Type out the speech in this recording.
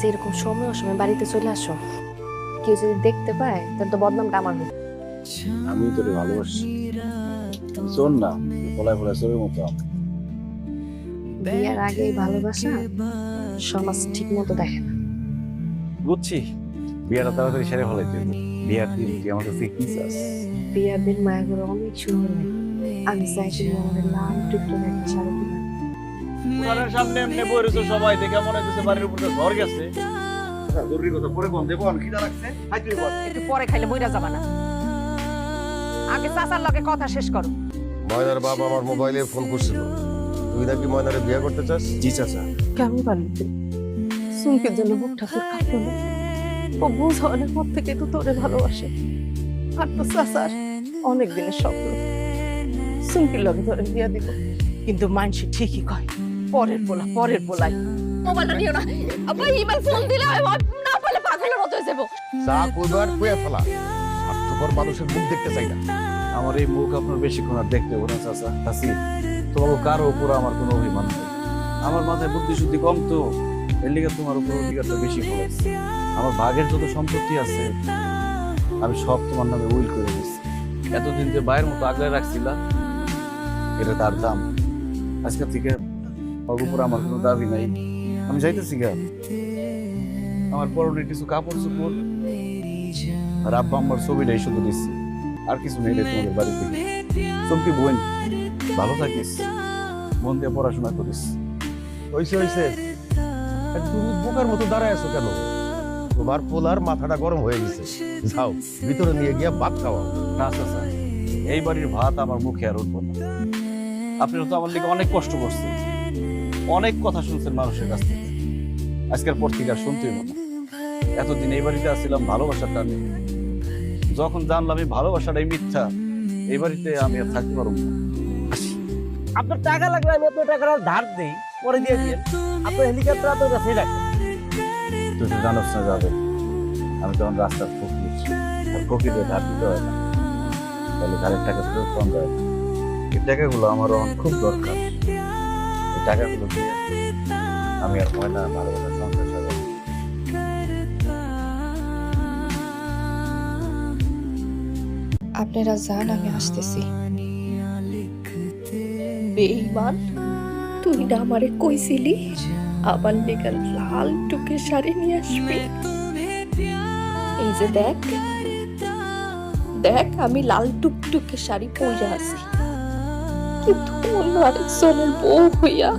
যে এরকম সময় অসময় বাড়িতে চলে আসো কেউ যদি দেখতে পায় তাহলে তো বদনামটা আমার হবে আমি তোরে ভালোবাসি। শোন না পলায় পলায় চোরের মতো আমি। বিয়ার আগে ভালোবাসা সমাজ ঠিক মতো দেখে না। বুঝছি। বিয়াটা তাড়াতাড়ি সেরে ফেলাইতে। বিয়ার দিন তুই আমার কাছে কি চাস বিয়ার দিন মায়া করে অনেক সুন্দর আমি চাই তুমি আমাদের লাল একটা শাড়ি দিবে সামনে এমনি বই রয়েছে সবাই দেখে মনে হচ্ছে বাড়ির উপরে ঝড় গেছে। জরুরি কথা পরে কোন দেবো খিদা লাগছে। হাই তুই বল। একটু পরে খাইলে বইরা যাবা না। আগে চাচার লগে কথা শেষ করো। ময়নার বাবা আমার মোবাইলে ফোন করছিল। তুই নাকি ময়নারে বিয়ে করতে চাস? জি চাচা। কেমন পারলি? তুই জন্য কাঁপলো ও বুঝ অনেক পর থেকে তো তোরে ভালোবাসে। আর তো চাচার অনেক দিনের স্বপ্ন। সুমকির লগে ধরে বিয়া দিব। কিন্তু মানসি ঠিকই কয়। পরের পোলা পরের পোলাই মোবাইলটা নিও না। আব্বা ইমেল ফোন দিলে আমি না পারলে পাগলের মতো হয়ে যাব। চা কইবার কইয়া ফেলা। স্বার্থপর মানুষের মুখ দেখতে চাই না। আমার এই মুখ আপনার বেশিক্ষণ আর দেখতে হবে না চাচা। হাসি তোমার কারও উপর আমার কোনো অভিমান নেই। আমার মাথায় বুদ্ধি শুদ্ধি কম তো। এর লিগে তোমার উপর অধিকারটা বেশি পড়েছে আমার ভাগের যত সম্পত্তি আছে আমি সব তোমার নামে উইল করে দিচ্ছি। এতদিন যে বাইরের মতো আগলে রাখছিলা এটা তার দাম। আজকে থেকে ওর উপর আমার কোনো দাবি নাই। আমি যাইতেছি গা। আমার পরনে কিছু কাপড় চোপড় আর আব্বা আমার ছবিটাই শুধু দিচ্ছি আর কিছু নেই তোমাদের বাড়ি থেকে চমকি বোন ভালো থাকিস। মন দিয়ে পড়াশোনা করিস। হইছে হইছে। তুমি বোকার মতো দাঁড়ায় আছো কেন? তোমার পোলার মাথাটা গরম হয়ে গেছে। যাও ভিতরে নিয়ে গিয়ে ভাত খাওয়াও না চাচা এই বাড়ির ভাত আমার মুখে আর উঠবো না। আপনারা তো আমার লিগে অনেক কষ্ট করছেন। অনেক কথা শুনছেন মানুষের কাছ থেকে। আজকের পর থেকে আর শুনতেই না। এতদিন এই বাড়িতে আসছিলাম ভালোবাসার টানে যখন জানলাম এই ভালোবাসাটাই মিথ্যা এই বাড়িতে আমি আর থাকতে পারব না। আপনার টাকা লাগলে আমি আপনার টাকাটা ধার দিই পরে দিয়ে দিয়ে আপনার হেলিকপ্টার আপনার কাছেই রাখেন। তুই তো জানোস না যাবে। আমি তখন রাস্তার ফকির। আর ফকিরে ধার দিতে হয় না। তাহলে ধারের টাকা ফেরত কম দেয় এই টাকাগুলো আমার খুব দরকার। টাকাগুলো দিয়ে আমি আর হয় না ভালোবাসা সংসার সাজাবো আপনারা যান আমি আসতেছি। বেইমান তুই না আমারে কইছিলি আবার লেগাল লাল টুকে শাড়ি নিয়ে আসবি? এই যে দেখ দেখ আমি লাল টুকটুকে শাড়ি পরে আছি। কিন্তু অন্য আরেকজনের বউ হইয়া